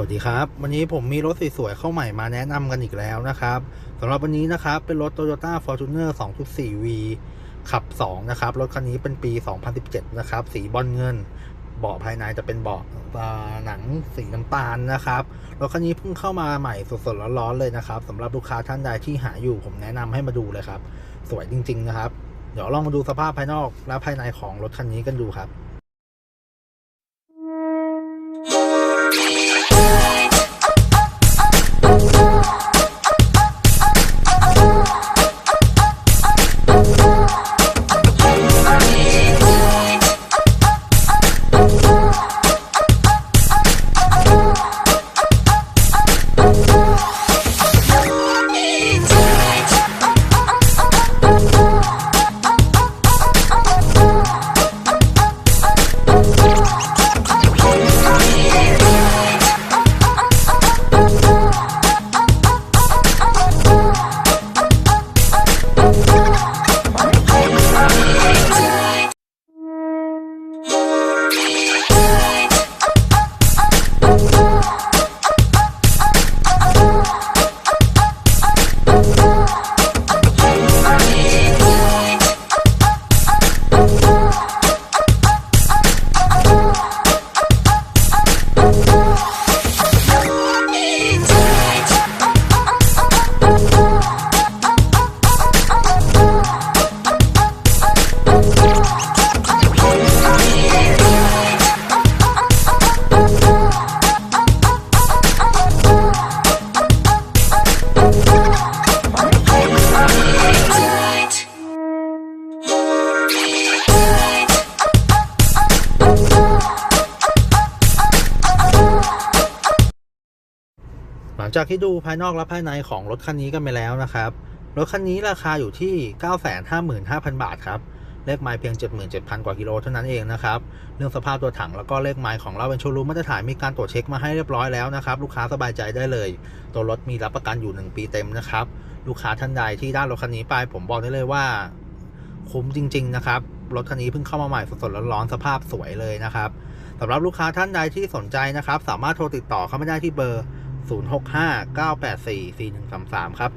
วัสดีครับ วันนี้ผมมีรถสวยๆเข้าใหม่มาแนะนำกันอีกแล้วนะครับสำหรับวันนี้นะครับ เป็นรถ Toyota Fortuner 2.4V ขับ 2 นะครับ รถคันนี้เป็นปี 2017 นะครับ สีบอลเงิน เบาะภายในจะเป็นเบาะหนังสีน้ำตาลนะครับ รถคันนี้เพิ่งเข้ามาใหม่สดๆร้อนๆเลยนะครับสำหรับลูกค้าท่านใดที่หาอยู่ ผมแนะนำให้มาดูเลยครับ สวยจริง ๆ นะครับ เดี๋ยวลองมาดูสภาพภายนอกและภายในของรถคันนี้กันดูครับ Whoa. หลังจากที่ดูภายนอกและภายในของรถคันนี้กันไปแล้วนะครับ รถคันนี้ราคาอยู่ที่ 955,000 บาทครับ เลขไมล์เพียง 77,000 กว่ากิโลเท่านั้นเองนะครับ เรื่องสภาพตัวถังแล้วก็เลขไมล์ของเราเป็นโชว์รูมมาตรฐานมีการตรวจเช็คมาให้เรียบร้อยแล้วนะครับ ลูกค้าสบายใจได้เลย ตัวรถมีรับประกันอยู่ 1 ปีเต็มนะครับ ลูกค้าท่านใดที่ได้รถคันนี้ไป ผมบอกได้เลยว่า คุ้มจริง ๆ นะครับ รถคันนี้เพิ่งเข้ามาใหม่สดๆร้อนๆสภาพสวยเลยนะครับสำหรับลูกค้าท่านใดที่สนใจนะครับ สามารถโทรติดต่อเข้ามาได้ที่เบอร์ 0659844133 ครับ